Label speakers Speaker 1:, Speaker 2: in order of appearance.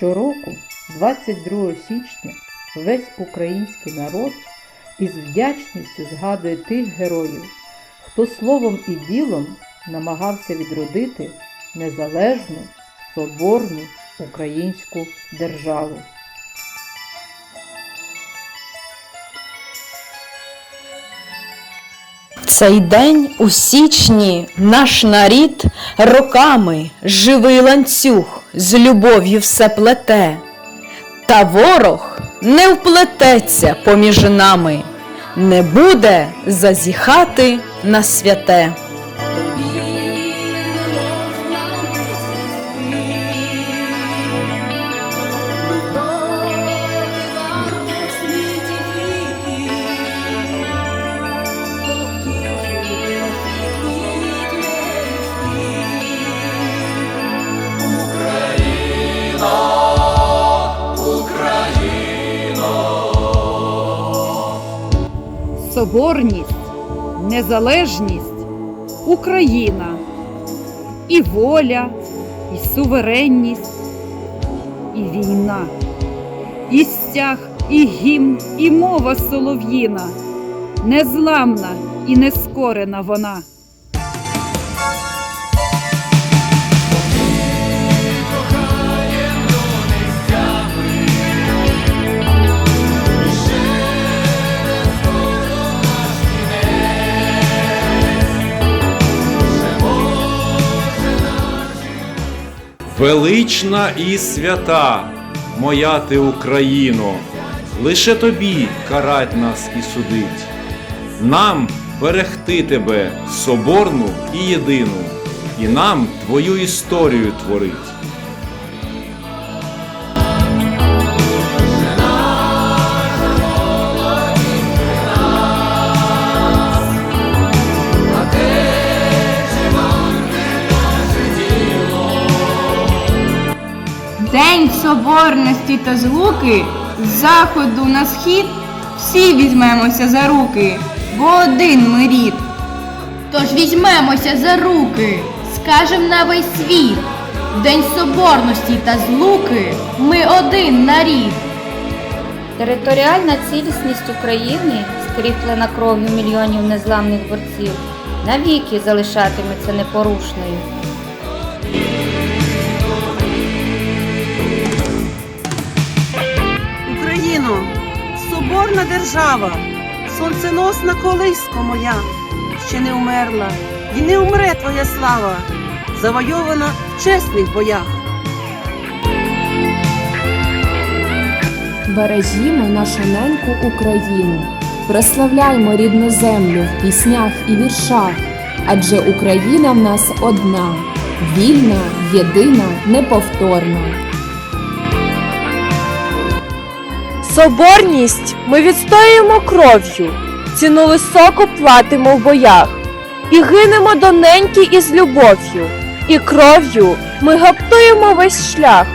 Speaker 1: Щороку, 22 січня, весь український народ із вдячністю згадує тих героїв, хто словом і ділом намагався відродити незалежну, соборну українську державу.
Speaker 2: Цей день у січні наш нарід роками живий ланцюг з любов'ю все плете. Та ворог не вплететься поміж нами, не буде зазіхати на святе.
Speaker 3: Соборність, незалежність, Україна, і воля, і суверенність, і війна, і стяг, і гімн, і мова солов'їна, незламна і нескорена вона.
Speaker 4: Велична і свята, моя ти Україно, лише тобі карать нас і судить. Нам берегти тебе соборну і єдину, і нам твою історію творить.
Speaker 5: Соборності та злуки з заходу на схід всі візьмемося за руки, бо один ми рід.
Speaker 6: Тож візьмемося за руки, скажем на весь світ. В День соборності та злуки ми один нарід.
Speaker 7: Територіальна цілісність України, скріплена кров'ю мільйонів незламних борців, навіки залишатиметься непорушною.
Speaker 8: Держава, сонценосна колисько моя, ще не умерла, і не умре твоя слава, завойована в чесних боях.
Speaker 9: Бережімо нашу неньку Україну, прославляймо рідну землю в піснях і віршах, адже Україна в нас одна, вільна, єдина, неповторна.
Speaker 2: Соборність ми відстоюємо кров'ю, ціну високо платимо в боях, і гинемо до неньки із любов'ю, і кров'ю ми гаптуємо весь шлях.